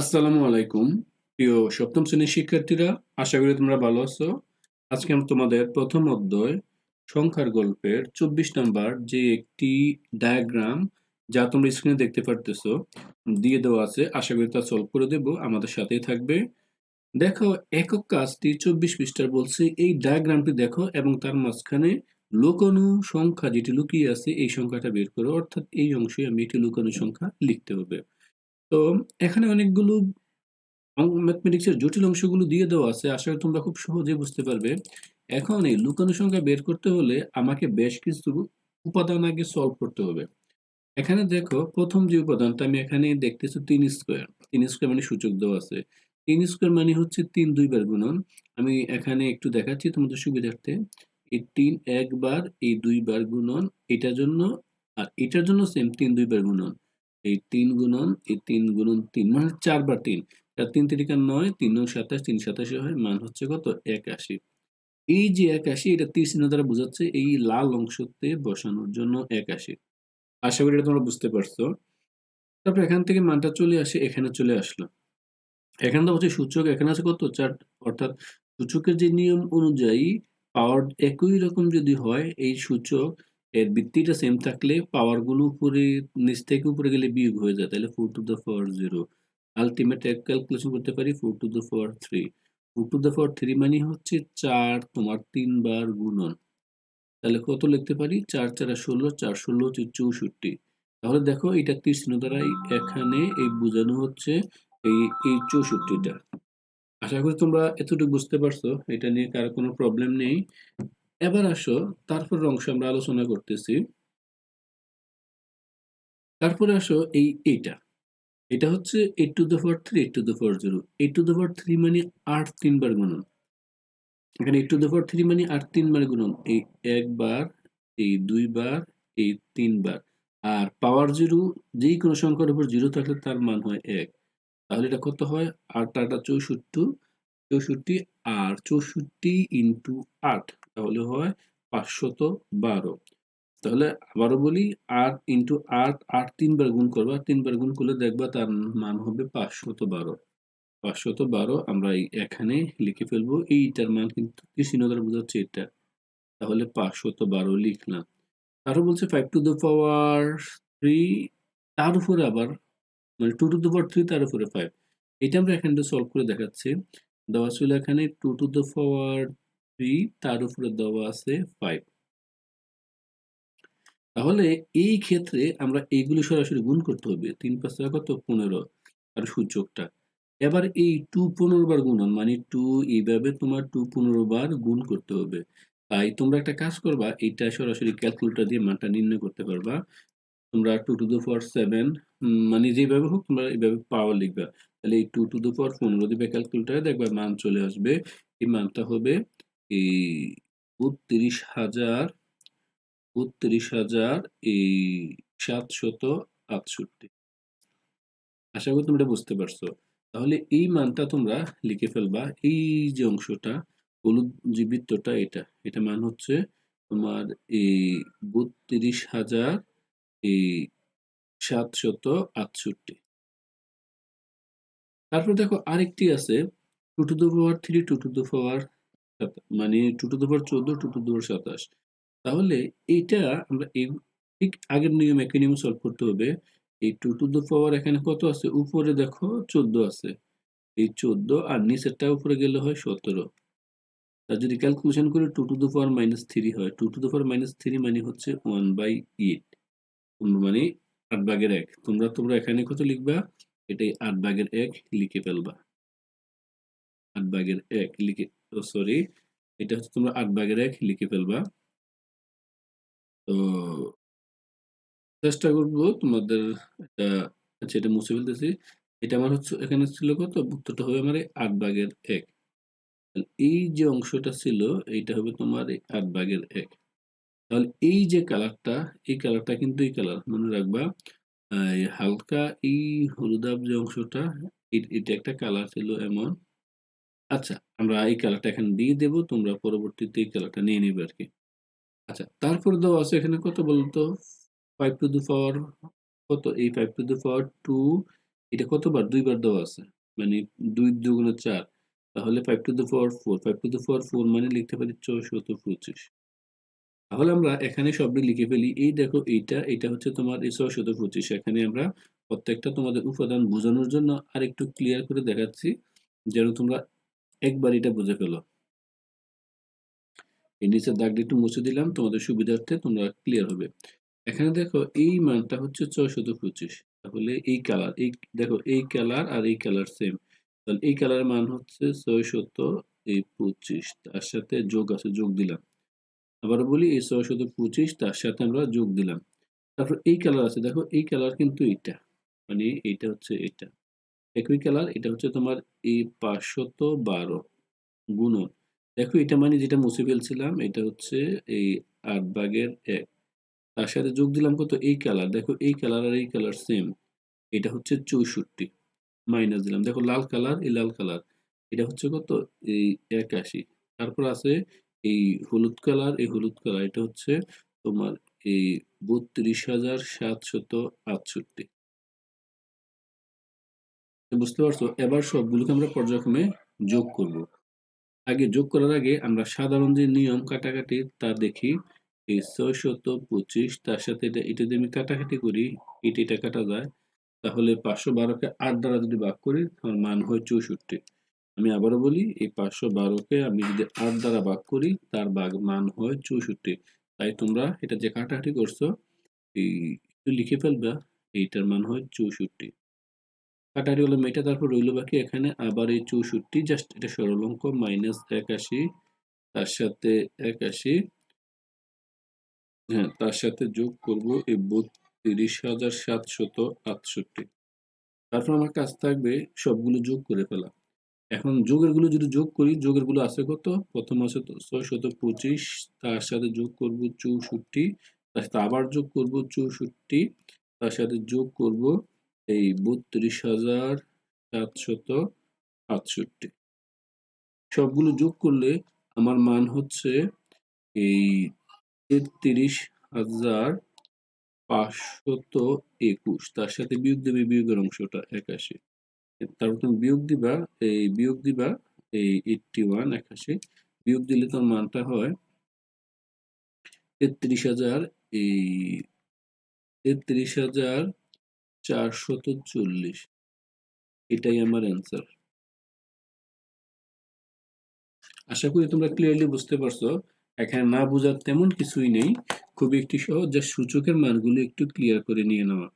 আসসালামু আলাইকুম। প্রিয় সপ্তম শ্রেণির শিক্ষার্থীরা, আশা করি তোমরা ভালো আছো। আজকে আমি তোমাদের প্রথম অধ্যায় সংখ্যার গল্পের চব্বিশ নাম্বার যে একটি ডায়াগ্রাম যা তোমরা স্ক্রিনে দেখতে পারতেছো, দিয়ে দেওয়া আছে। আশা করি তা সলভ করে দেব। আমাদের সাথেই থাকবে। দেখো, একক কাজটি চব্বিশ পৃষ্ঠার বলছে, এই ডায়াগ্রামটি দেখো এবং তার মাঝখানে লুকানো সংখ্যা যেটি লুকিয়ে আছে, এই সংখ্যাটা বের করো। অর্থাৎ এই অংশে আমি একটি লুকানো সংখ্যা লিখতে হবে। তো এখানে অনেকগুলো ম্যাথমেটিক্সের জটিল অংশগুলো দিয়ে দেওয়া আছে। আশা করি তোমরা খুব সহজে বুঝতে পারবে। এখন এই লুকানো সংখ্যা বের করতে হলে আমাকে বেশ কিছু উপাদান আগে সলভ করতে হবে। এখানে দেখো, প্রথম যে উপাদানটা আমি এখানে দেখতেছি তিন স্কোয়ার তিন স্কোয়ার মানে সূচক দেওয়া আছে। তিন স্কোয়ার মানে হচ্ছে তিন দুইবার গুণন। আমি এখানে একটু দেখাচ্ছি তোমাদের সুবিধার্থে। এই তিন একবার, এই দুইবার গুণন, এটার জন্য, আর এটার জন্য সেম তিন দুইবার গুণন। এই তিন গুণন, এই তিন গুণন তিন মানে চারবার তিন। চার তিন তিরিকা নয়, তিন নয় সাতাশ, তিন সাতাশি হয়, মান হচ্ছে কত? একাশি। এই যে একাশি, এটা তীর চিহ্ন দ্বারা বোঝাচ্ছে এই লাল অংশতে বসানোর জন্য একাশি। আশা করি এটা তোমরা বুঝতে পারছ। তারপর এখান থেকে মানটা চলে আসে, এখানে চলে আসলো। এখানে তো হচ্ছে সূচক, এখানে আছে কত? চার, অর্থাৎ সূচকের যে নিয়ম অনুযায়ী পাওয়ার একই রকম যদি হয়, এই সূচক এর ভিত্তিটা সেম থাকলে পাওয়ারগুলো উপরে, নিচ থেকে উপরে গেলে বিয়োগ হয়ে যায়। তাহলে four to the power zero ultimate এক ক্যালকুলেশন করতে পারি four to the power three four to the power three মানে হচ্ছে চার তোমার তিনবার গুণন। তাহলে কত লিখতে পারি? চার চার ষোলো চার, ষোলো হচ্ছে চৌষট্টি। তাহলে দেখো এটা তীর চিহ্ন দ্বারা এখানে এই বোঝানো হচ্ছে এই এই চৌষট্টিটা। আশা করি তোমরা এতটুকু বুঝতে পারছ। এটা নিয়ে কারও কোনো প্রবলেম নেই। এবার আসো, তারপর অংশ আমরা আলোচনা করতেছি। তারপরে আসো এই এইটা এটা হচ্ছে eight to the power three eight to the power zero eight to the power three মানে আট তিনবার গুণন। এখানে eight to the power three মানে আট তিনবার গুণন। এই একবার, এই দুইবার, এই তিনবার। আর পাওয়ার জিরো যেই কোনো সংখ্যার উপর জিরো থাকলে তার মান হয় এক। তাহলে এটা কত হয়? আট আটা চৌষট্টি চৌষট্টি আর চৌষট্টি ইন্টু আট। তাহলে হয় পাঁচশত বারো। তাহলে আবারও বলি, আট ইন্টু আট আট তিনবার গুণ করবা, তিনবার গুণ করলে দেখবা তার মান হবে পাঁচশত বারো। পাঁচশত বারো আমরা এখানে লিখে ফেলব, এইটার মান কিন্তু চিহ্ন বোঝাচ্ছে এটা। তাহলে পাঁচশত বারো লিখলাম। আরও বলছে five to the power three তার উপরে আবার মানে two to the power three তার উপরে ফাইভ এটা আমরা এখানে সলভ করে দেখাচ্ছি। দেওয়া ছিল এখানে two to the power three তার উপরে দেওয়া আছে ফাইভ তাহলে এই ক্ষেত্রে আমরা এইগুলো সরাসরি গুণ করতে হবে। তিন পাঁচ কত? পনেরো। আর সূচকটা। এবার এই টু পনেরো বার গুণন মানে টু এইভাবে তোমার টু পনেরো বার গুণ করতে হবে। তাই তোমরা একটা কাজ করবা, এইটা সরাসরি ক্যালকুলেটর দিয়ে মানটা নির্ণয় করতে পারবা। তোমরা two to the power seven মানে যেভাবে হোক তোমরা এইভাবে পাওয়ার লিখবা। তাহলে এই টু টু দ্য পাওয়ার পনেরো দিবে ক্যালকুলেটারে দেখবা মান চলে আসবে। এই মানটা হবে এই বত্রিশ হাজার বত্রিশ হাজার এই সাতশত আটষট্টি। আশা করি তোমরা বুঝতে পারছ। তাহলে এই মানটা তোমরা লিখে ফেলবা। এই যে অংশটা, হলুদ যে বৃত্তটা এটা এটা মান হচ্ছে তোমার এই বত্রিশ হাজার এই সাতশত আটষট্টি। তারপর দেখো আরেকটি আছে two to the power three two to the power মানে টু টু পাওয়ার চোদ্দ টু টু পাওয়ার সাতাশ। তাহলে এইটা আমরা এই ঠিক আগের নিয়ম একই নিয়ম সলভ করতে হবে। এই টু টু দ্য পাওয়ার এখানে কত আছে? উপরে দেখো চোদ্দ আছে। এই চোদ্দ আর নিচেরটা উপরে গেলে হয় সতেরো। তার যদি ক্যালকুলেশন করে two to the power minus three হয় two to the power minus three মানে হচ্ছে ওয়ান বাই এইট মানে আট ভাগের এক। তোমরা তোমরা এখানে কত লিখবা? এটাই আট ভাগের এক লিখে ফেলবা। আট ভাগের এক লিখে সরি, এটা হচ্ছে তোমরা আট ভাগের এক লিখে ফেলবা। তো চেষ্টা করব তোমাদের এটা আচ্ছা এটা মুছে ফেলতেছি। এটা আমার হচ্ছে, এখানে ছিল কত? উত্তরটা হবে আমার আট ভাগের এক। এই যে অংশটা ছিল, এইটা হবে তোমার এই আট ভাগের এক। তাহলে এই যে কালারটা, এই কালারটা কিন্তু এই কালার, মনে রাখবা। হালকা এই হলুদাব যে অংশটা এটা একটা কালার ছিল এমন। আচ্ছা আমরা এই কালারটা এখানে দিয়ে দেব, তোমরা পরবর্তীতে এই কালারটা নিয়ে নেবে আর কি আচ্ছা তারপর দেওয়া আছে এখানে কত বলতো ফাইভ টু দি পাওয়ার কত? এই five to the power two এটা কতবার? দুইবার দেওয়া আছে। মানে দুই দুগুণে চার। তাহলে five to the power four five to the power four মানে লিখতে পারি চৌষট্ট পঁচিশ। তাহলে আমরা এখানে সবটি লিখে ফেলি। এই দেখো, এইটা এটা হচ্ছে তোমার এই ছয়শত পঁচিশ। এখানে আমরা প্রত্যেকটা তোমাদের উপাদান বোঝানোর জন্য আর একটু ক্লিয়ার করে দেখাচ্ছি। যেন তোমরা একবার এটা বুঝে ফেলো। এই নিচের দাগটা একটু মুছে দিলাম, তোমাদের সুবিধার্থে তোমরা ক্লিয়ার হবে। এখানে দেখো, এই মানটা হচ্ছে ছয়শত পঁচিশ। তাহলে এই কালার এই দেখো, এই কালার আর এই কালার সেম তাহলে এই কালারের মান হচ্ছে ছয়শত এই পঁচিশ, তার সাথে যোগ আছে, যোগ দিলাম। আবার বলি, এই ছয়শত পঁচিশ, তার সাথে আমরা যোগ দিলাম। তারপর এই কালার আছে, দেখো, এই কালার কিন্তু এইটা। মানে এইটা হচ্ছে এটা একই কালার, এটা হচ্ছে তোমার এই পাঁচশত বারো গুণন। দেখো, এটা মানে যেটা মুছে ফেলছিলাম, এটা হচ্ছে এই আট ভাগের এক। তার সাথে যোগ দিলাম কত? এই কালার। দেখো, এই কালার আর এই কালার সেম এটা হচ্ছে চৌষট্টি। মাইনাস দিলাম। দেখো, লাল কালার, এই লাল কালার। এটা হচ্ছে কত? এই একাশি। তারপর আছে এই হলুদ কালার, এই হলুদ কালার। এটা হচ্ছে তোমার এই বত্রিশ হাজার সাতশত আটষট্টি। বুঝতে পারছ? এবার সবগুলোকে আমরা পর্যায়ক্রমে যোগ করব। আগে যোগ করার আগে আমরা সাধারণ যে নিয়ম কাটাকাটি তা দেখি। এই ছয় শত পঁচিশ, তার সাথে এটা এটা যদি আমি কাটাকাটি করি, এটা এটা কাটা যায়, তাহলে পাঁচশো বারোকে আট দ্বারা যদি ভাগ করি তাহলে মান হয় চৌষট্টি। আমি আবারও বলি, এই পাঁচশো বারোকে আমি যদি আট দ্বারা ভাগ করি, তার ভাগ মান হয় চৌষট্টি। তাই তোমরা এটা যে কাটাকাটি করছ, এই লিখে ফেলবা, এইটার মান হয় চৌষট্টি। কাটারি হলো মেটা তারপর রইল বাকি এখানে। আবার এই চৌষট্টি জাস্ট এটা সরল অঙ্ক মাইনাস একাশি, তার সাথে একাশি। হ্যাঁ তার সাথে যোগ করব এই বত্রিশ হাজার সাতশত আটষট্টি। তারপর আমার কাজ থাকবে সবগুলো যোগ করে ফেলা। এখন যোগেরগুলো যদি যোগ করি যোগেরগুলো আছে কত? প্রথম আছে তো ছয়শত পঁচিশ, তার সাথে যোগ করব চৌষট্টি, তার সাথে আবার যোগ করব চৌষট্টি, তার সাথে যোগ করব এই বত্রিশ হাজার সাতশত আটষট্টি সবগুলো যোগ করলে আমার মান হচ্ছে এই তেত্রিশ হাজার পাঁচশত একুশ। তার সাথে বিয়োগ দেবে বিয়োগের অংশটা একাশি। তারপর তুমি বিয়োগ দিবা, এই বিয়োগ দিবা, এই এইটটি ওয়ান একাশি। বিয়োগ দিলে তোর মানটা হয় তেত্রিশ হাজার, এই তেত্রিশ হাজার চারশত চল্লিশ। এটাই আমার অ্যান্সার আশা করি তোমরা ক্লিয়ারলি বুঝতে পারছ। এখানে না বোঝার তেমন কিছুই নেই। খুবই একটি সহজ, যা সূচকের মানগুলো একটু ক্লিয়ার করে নিয়ে নেওয়া।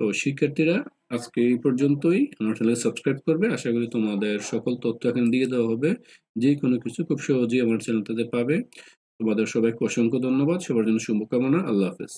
তো শিক্ষার্থীরা, আজকে এই পর্যন্তই। আমার চ্যানেল সাবস্ক্রাইব করবে। আশা করি তোমাদের সকল তথ্য এখানে দিয়ে দেওয়া হবে। যে কোনো কিছু খুব সহজেই আমার চ্যানেলটাতে পাবে। তোমাদের সবাইকে অসংখ্য ধন্যবাদ। সবার জন্য শুভকামনা। আল্লাহ হাফেজ।